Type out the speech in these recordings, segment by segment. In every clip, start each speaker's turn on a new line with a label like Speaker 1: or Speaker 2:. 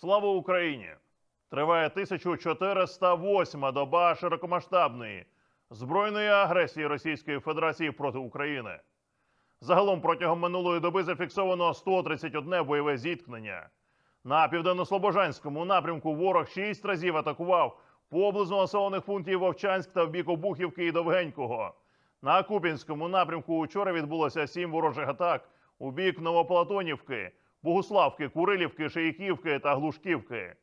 Speaker 1: Слава Україні! Триває 1408 доба широкомасштабної збройної агресії Російської Федерації проти України. Загалом протягом минулої доби зафіксовано 131 бойове зіткнення. На південно-слобожанському напрямку ворог шість разів атакував поблизу населених пунктів Вовчанськ та в бік Обухівки і Довгенького. На Купінському напрямку учора відбулося сім ворожих атак у бік Новоплатонівки, Богуславки, Курилівки, Шиїківки та Глушківки.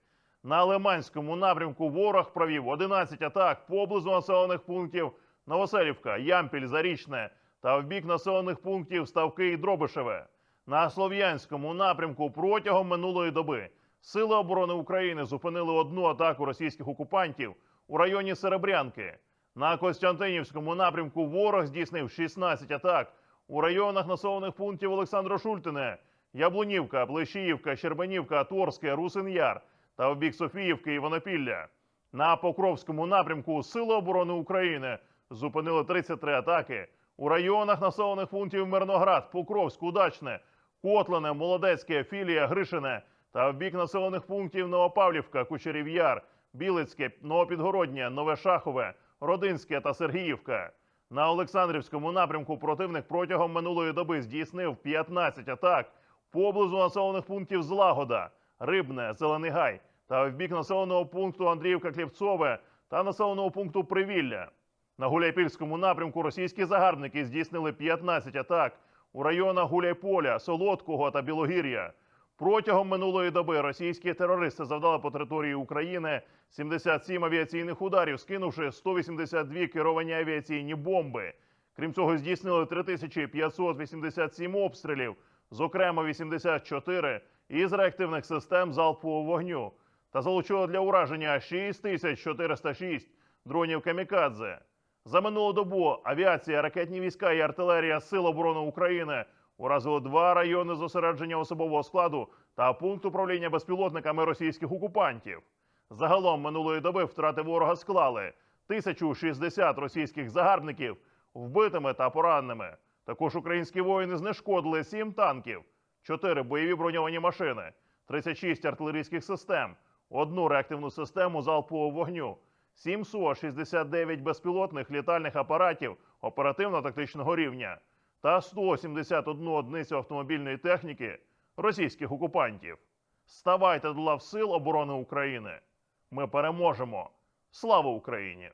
Speaker 1: На Лиманському напрямку ворог провів 11 атак поблизу населених пунктів Новоселівка, Ямпіль, Зарічне та в бік населених пунктів Ставки і Дробишеве. На Слов'янському напрямку протягом минулої доби Сили оборони України зупинили одну атаку російських окупантів у районі Серебрянки. На Костянтинівському напрямку ворог здійснив 16 атак у районах населених пунктів Олександро Шультине, Яблунівка, Плещіївка, Щербанівка, Торське, Русин-Яр та в бік Софіївки Іванопілля. На Покровському напрямку Сили оборони України зупинили 33 атаки у районах населених пунктів Мирноград, Покровськ, Удачне, Котлине, Молодецьке, Філія, Гришине та в бік населених пунктів Новопавлівка, Кучерів'яр, Білицьке, Новопідгороднє, Нове Шахове, Родинське та Сергіївка. На Олександрівському напрямку противник протягом минулої доби здійснив 15 атак поблизу населених пунктів Злагода, Рибне, Зелений Гай та в бік населеного пункту Андріївка Клівцове та населеного пункту Привілля. На Гуляйпільському напрямку російські загарбники здійснили 15 атак у районах Гуляйполя, Солодкого та Білогір'я. Протягом минулої доби російські терористи завдали по території України 77 авіаційних ударів, скинувши 182 керовані авіаційні бомби. Крім цього, здійснили 3587 обстрілів, зокрема 84 із реактивних систем залпового вогню, та залучили для ураження 6406 дронів камікадзе. За минулу добу авіація, ракетні війська і артилерія Сил оборони України уразили два райони зосередження особового складу та пункт управління безпілотниками російських окупантів. Загалом минулої доби втрати ворога склали 1060 російських загарбників вбитими та пораненими. Також українські воїни знешкодили 7 танків, 4 бойові броньовані машини, 36 артилерійських систем, одну реактивну систему залпового вогню, 7 СУ, 69 безпілотних літальних апаратів оперативно-тактичного рівня та 171 одиницю автомобільної техніки російських окупантів. Ставайте до лав сил оборони України. Ми переможемо. Слава Україні!